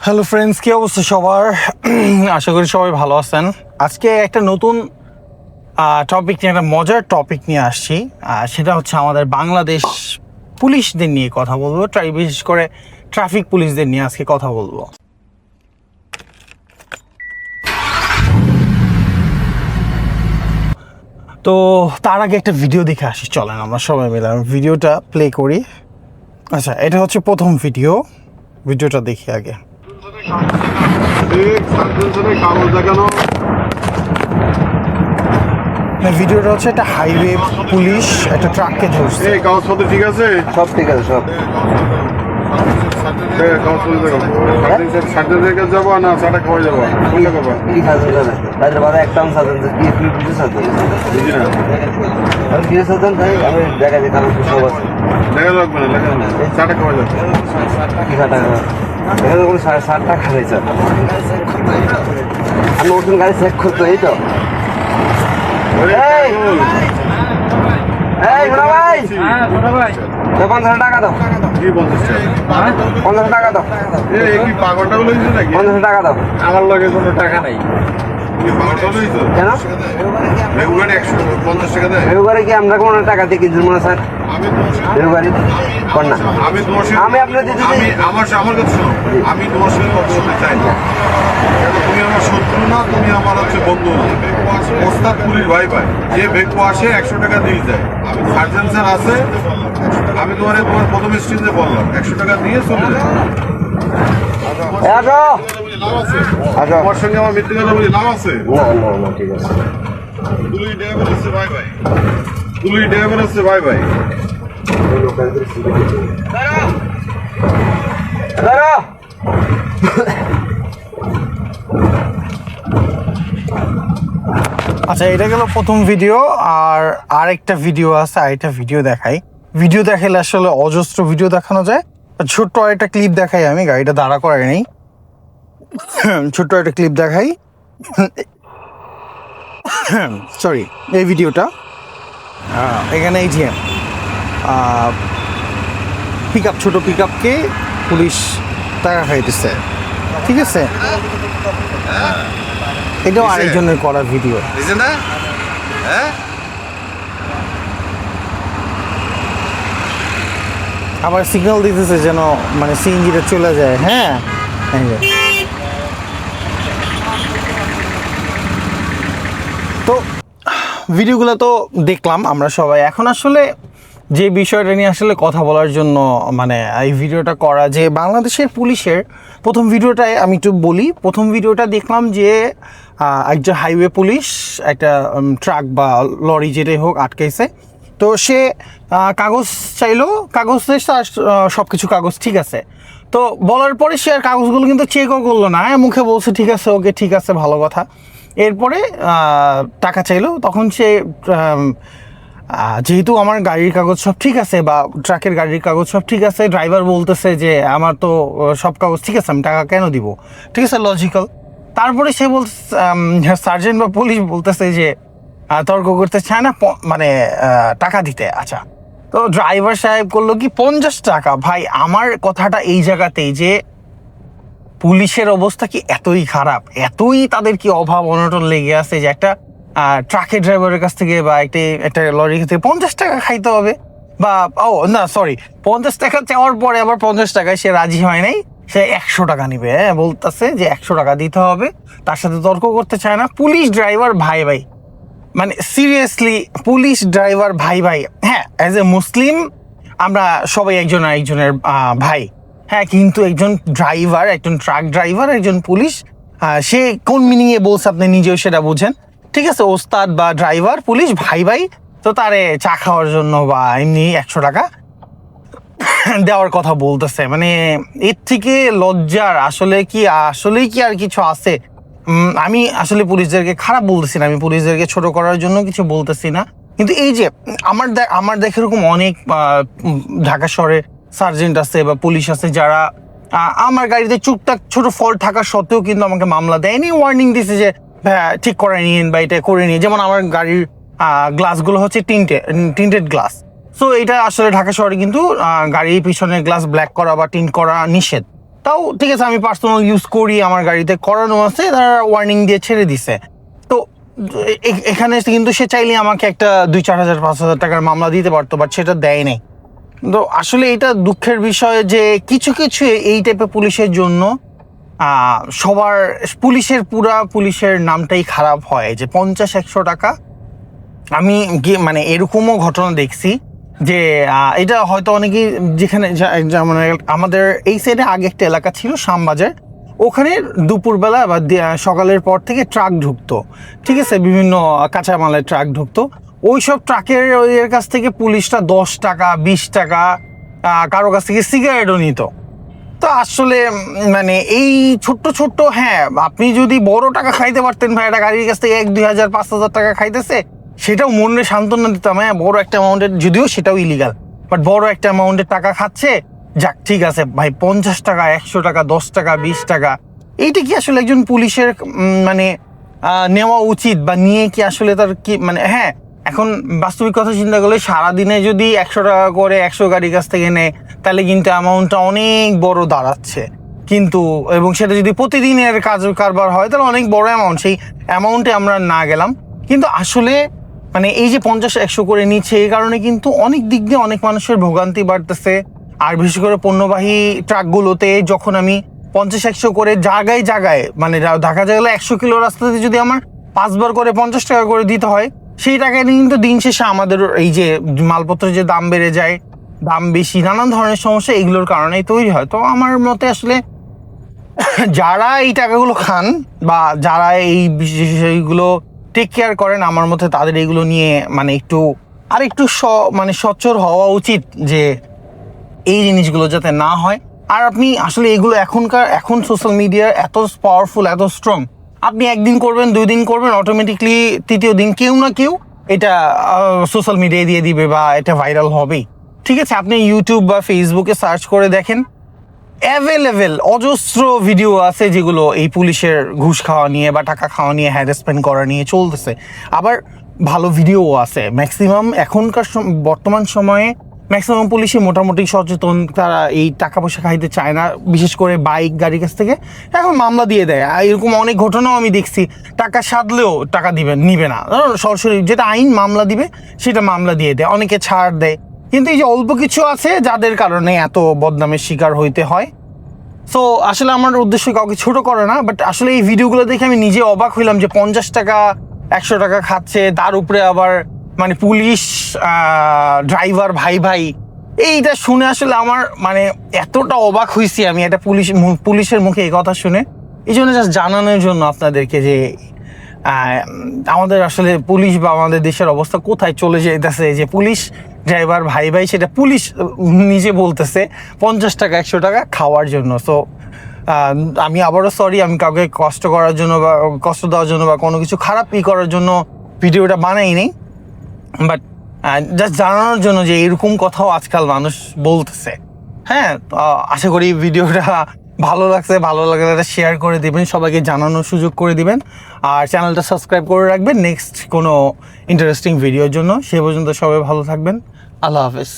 Hello friends কি অবস্থা সবার? আশা করি সবাই ভালো আছেন। আজকে একটা নতুন টপিক নিয়ে, একটা মজার টপিক নিয়ে আসছি। সেটা হচ্ছে আমাদের বাংলাদেশ পুলিশদের নিয়ে কথা বলব ট্রাই বিশেষ করে ট্রাফিক পুলিশদের নিয়ে আজকে কথা বলব। তো, তার আগে একটা ভিডিও দেখে আসি, চলেন আমরা সবাই মিলে ভিডিওটা প্লে করি। আচ্ছা এটা হচ্ছে প্রথম ভিডিও ভিডিওটা দেখি আগে। ভিডিওটা হচ্ছে একটা হাইওয়ে পুলিশ একটা ট্রাককে ধরছে। এই কাগজপত্র ঠিক আছে? সব ঠিক আছে সব। আমি দেখা যাবে। এখানে কোনো সাড়ে ষাট টাকা রয়েছে আমি নতুন গাড়ি চেক করতো এই তো। এই! ঘোড়া ভাই! তো পঞ্চাশ টাকা দাও। পঞ্চাশ টাকা দাও। পঞ্চাশ টাকা দাও। আমার লগে কোনো টাকা নাই। কেন? এবারে কি আমরা কোনো টাকা দিয়ে কিনছি মনে স্যার? এবারে কর না। আমি আপনার আমার আমার কাছে আমি তোমার সাথে কথা চাই না। তুমি আমার শত্রু না তুমি আমার হচ্ছে বন্ধু না। ওস্তাদ পুলিশ ভাই ভাই যে ভেকু আসে একশো টাকা দিয়ে যায় সার্জেন স্যার আছে। আমি তোমার তোমার প্রথম স্টেজে বললাম একশো টাকা দিয়ে চলে যায় তোমার সঙ্গে আমার মৃত্যু কথা বলি লাভ আছে? না না না ঠিক আছে। পুলিশ ড্রাইভার আছে ভাই ভাই। পুলিশ ড্রাইভার আছে ভাই ভাই। দাঁড়া। আচ্ছা এটা গেল প্রথম ভিডিও আর আরেকটা ভিডিও আছে আরেকটা ভিডিও দেখাই। ভিডিও দেখালে আসলে অজস্র ভিডিও দেখানো যায়। ছোট্ট একটা ক্লিপ দেখাই আমি গাড়িটা দাঁড়া করাই নেই। ছোট্ট একটা ক্লিপ দেখাই। সরি এই ভিডিওটা। এখানে এই যে পিক আপ ছোটো পিক আপকে পুলিশ টাকা খাইতেছে। ঠিক আছে? এটাও আরেকজনের করা ভিডিও। হ্যাঁ। আবার সিগন্যাল দিতেছে যেন মানে সিএনজিটা চলে যায়। হ্যাঁ এই যে। তো ভিডিওগুলো তো দেখলাম আমরা সবাই। এখন আসলে যে বিষয়টা নিয়ে আসলে কথা বলার জন্য মানে এই ভিডিওটা করা যে বাংলাদেশের পুলিশের প্রথম ভিডিওটায় আমি একটু বলি। প্রথম ভিডিওটা দেখলাম যে একজন হাইওয়ে পুলিশ একটা ট্রাক বা লরি যেটাই হোক আটকাইছে। তো সে কাগজ চাইলো কাগজ সব কিছু কাগজ ঠিক আছে। তো বলার পরে সে আর কাগজগুলো কিন্তু চেকও করল না। হ্যাঁ, মুখে বলছে ঠিক আছে ওকে ঠিক আছে ভালো কথা। এরপরে টাকা চাইলো। তখন সে যেহেতু আমার গাড়ির কাগজ সব ঠিক আছে বা ট্রাকের গাড়ির কাগজ সব ঠিক আছে, ড্রাইভার বলতেছে যে, আমার তো সব কাগজ ঠিক আছে, আমি টাকা কেন দিব? ঠিক আছে লজিক্যাল তারপরে সে বল সার্জেন্ট বা পুলিশ বলতেছে যে তর্ক করতে চায় না মানে টাকা দিতে। আচ্ছা তো ড্রাইভার সাহেব করল কি, পঞ্চাশ টাকা। ভাই, আমার কথাটা এই জায়গাতেই যে পুলিশের অবস্থা কি এতই খারাপ? এতই তাদের কি অভাব অনটন লেগে আছে যে একটা ট্রাকের ড্রাইভারের কাছ থেকে বা একটা একটা লরির কাছ থেকে পঞ্চাশ টাকা খাইতে হবে? বা, ও, না সরি পঞ্চাশ টাকা চাওয়ার পরে আবার পঞ্চাশ টাকায় সে রাজি হয় নাই, সে একশো টাকা নিবে। হ্যাঁ বলতেছে যে একশো টাকা দিতে হবে, তার সাথে তর্ক করতে চায় না। পুলিশ ড্রাইভার ভাই ভাই মানে সিরিয়াসলি পুলিশ ড্রাইভার ভাই ভাই হ্যাঁ অ্যাজ এ মুসলিম আমরা সবাই একজন একজনের ভাই। হ্যাঁ কিন্তু একজন ড্রাইভার একজন ট্রাক ড্রাইভার একজন পুলিশ সে কোন মিনিংয়ে বলছে আপনি নিজেও সেটা বুঝেন। ঠিক আছে, ওস্তাদ বা ড্রাইভার পুলিশ, ভাই ভাই, তো তারে চা খাওয়ার জন্য বা এমনি একশো টাকা দেওয়ার কথা বলতেছে। মানে এর থেকে লজ্জার আসলে কি, আসলেই কি আর কিছু আছে? আমি আসলে পুলিশদেরকে খারাপ বলতেছি না, আমি পুলিশদেরকে ছোট করার জন্য কিছু বলতেছি না। কিন্তু এই যে, আমার আমার দেখে এরকম অনেক ঢাকা শহরে সার্জেন্ট আছে বা পুলিশ আছে যারা আমার গাড়িতে টুকটাক ছোট ফল্ট থাকা সত্ত্বেও কিন্তু আমাকে মামলা দেয়নি ওয়ার্নিং দিছে যে ভাইয়া, ঠিক করে নিন বা এটা করে নিন যেমন আমার গাড়ির গ্লাসগুলো হচ্ছে টিন্টে টিন্টেড গ্লাস সো এটা আসলে ঢাকা শহরে কিন্তু গাড়ির পিছনের গ্লাস ব্ল্যাক করা বা টিন্ট করা নিষেধ। তাও ঠিক আছে আমি পার্সোনাল ইউজ করি আমার গাড়িতে করানো আছে তারা ওয়ার্নিং দিয়ে ছেড়ে দিছে। তো এখানে কিন্তু সে চাইলে আমাকে একটা দুই চার হাজার পাঁচ হাজার টাকার মামলা দিতে পারতো বাট সেটা দেয় নাই। তো আসলে এটা দুঃখের বিষয় যে কিছু কিছু এই টাইপের পুলিশের জন্য সবার পুলিশের পুরা পুলিশের নামটাই খারাপ হয় যে পঞ্চাশ, একশো টাকা। আমি গিয়ে মানে এরকমও ঘটনা দেখছি যে এটা হয়তো অনেকেই যেখানে যা- যা- মানে আমাদের এই সাইডে আগে একটা এলাকা ছিল শ্যামবাজার। ওখানে দুপুরবেলা বা সকালের পর থেকে ট্রাক ঢুকতো। ঠিক আছে? বিভিন্ন কাঁচামালের ট্রাক ঢুকতো। ওই সব ট্রাকের এর কাছ থেকে পুলিশটা দশ টাকা, বিশ টাকা কারও কাছ থেকে সিগারেটও নিত। তো আসলে মানে এই ছোট্ট ছোট্ট হ্যাঁ আপনি যদি বড় টাকা খাইতে পারতেন ভাই, একটা গাড়ির কাছ থেকে এক, দুই হাজার, পাঁচ হাজার টাকা খাইতেছে, সেটাও মনে সান্ত্বনা দিতাম হ্যাঁ বড় একটা অ্যামাউন্টের যদিও সেটাও ইলিগাল বাট বড় একটা অ্যামাউন্টের টাকা খাচ্ছে, যাক, ঠিক আছে, ভাই, পঞ্চাশ টাকা, একশো টাকা, দশ টাকা, বিশ টাকা, এইটা কি আসলে একজন পুলিশের মানে নেওয়া উচিত? বা নিয়ে কি আসলে তার কি মানে হ্যাঁ এখন বাস্তবিক কথা চিন্তা করলে সারাদিনে যদি একশো টাকা করে একশো গাড়ির কাছ থেকে নেয়, তাহলে কিন্তু অ্যামাউন্টটা অনেক বড় দাঁড়াচ্ছে। কিন্তু, এবং সেটা যদি প্রতিদিনের কাজ কারবার হয়, তাহলে অনেক বড় অ্যামাউন্ট সেই অ্যামাউন্টে আমরা না গেলাম। কিন্তু আসলে মানে এই যে পঞ্চাশ, একশো করে নিচ্ছে, এই কারণে কিন্তু অনেক দিক দিয়ে অনেক মানুষের ভোগান্তি বাড়তেছে। আর বিশেষ করে পণ্যবাহী ট্রাকগুলোতে যখন আমি পঞ্চাশ, একশো করে জায়গায় জায়গায় মানে যা- ঢাকা গেলে একশো কিলো রাস্তাতে যদি আমার পাঁচবার করে পঞ্চাশ টাকা করে দিতে হয় সেই টাকায় কিন্তু দিন শেষে আমাদের এই যে মালপত্রের যে দাম বেড়ে যায়, দাম বেশি, নানান ধরনের সমস্যা এগুলোর কারণেই তৈরি হয়। তো আমার মতে আসলে যারা এই টাকাগুলো খান বা যারা এই বিষয়গুলো টেক কেয়ার করেন, আমার মতে তাদের এগুলো নিয়ে মানে একটু আর একটু স মানে সচ্চর হওয়া উচিত যে এই জিনিসগুলো যাতে না হয়। আর আপনি আসলে এগুলো এখনকার, এখন সোশ্যাল মিডিয়া এত পাওয়ারফুল এত স্ট্রং আপনি একদিন করবেন দুই দিন করবেন অটোমেটিকলি তৃতীয় দিন কেউ না কেউ এটা সোশ্যাল মিডিয়ায় দিয়ে দিবে বা এটা ভাইরাল হবেই। ঠিক আছে? আপনি ইউটিউব বা ফেসবুকে সার্চ করে দেখেন। অ্যাভেলেবেল অজস্র ভিডিও আছে যেগুলো এই পুলিশের ঘুষ খাওয়া নিয়ে বা টাকা খাওয়া নিয়ে হ্যারাসমেন্ট করা নিয়ে চলতেছে। আবার ভালো ভিডিও আছে। ম্যাক্সিমাম এখনকার বর্তমান সময়ে ম্যাক্সিমাম পুলিশই মোটামুটি সচেতন, তারা এই টাকা পয়সা খাইতে চায় না, বিশেষ করে বাইক গাড়ির কাছ থেকে। এখন মামলা দিয়ে দেয়। আর এরকম অনেক ঘটনাও আমি দেখছি। টাকা সাধলেও টাকা দিবে, নিবে না। সরাসরি যেটা আইন মামলা দিবে, সেটা মামলা দিয়ে দেয়। অনেকে ছাড় দেয়। কিন্তু এই যে অল্প কিছু আছে, যাদের কারণে এত বদনামের শিকার হইতে হয়। সো আসলে আমার উদ্দেশ্য কাউকে ছোট করে না বাট আসলে এই ভিডিওগুলো দেখে আমি নিজে অবাক হইলাম যে পঞ্চাশ টাকা, একশো টাকা খাচ্ছে, তার উপরে আবার মানে পুলিশ ড্রাইভার ভাই ভাই, এইটা শুনে আসলে আমার মানে এতটা অবাক হয়েছি আমি এটা পুলিশ পুলিশের মুখে এই কথা শুনে। এই জন্য জাস্ট জানানোর জন্য আপনাদেরকে যে আমাদের আসলে পুলিশ বা আমাদের দেশের অবস্থা কোথায় চলে যেতেছে যে পুলিশ ড্রাইভার ভাই ভাই, সেটা পুলিশ নিজে বলতেছে, পঞ্চাশ টাকা, একশো টাকা খাওয়ার জন্য। সো আমি আবারও সরি আমি কাউকে কষ্ট করার জন্য বা, কষ্ট দেওয়ার জন্য বা কোনো কিছু খারাপ ই করার জন্য ভিডিওটা বানাইনি। বাট জাস্ট জানানোর জন্য যে এরকম কথাও আজকাল মানুষ বলতেছে। হ্যাঁ আশা করি ভিডিওটা ভালো লাগছে, ভালো লাগলে এটা শেয়ার করে দিবেন, সবাইকে জানানোর সুযোগ করে দিবেন। আর চ্যানেলটা সাবস্ক্রাইব করে রাখবেন নেক্সট কোনো ইন্টারেস্টিং ভিডিওর জন্য। সে পর্যন্ত সবাই ভালো থাকবেন। আল্লাহ হাফেজ।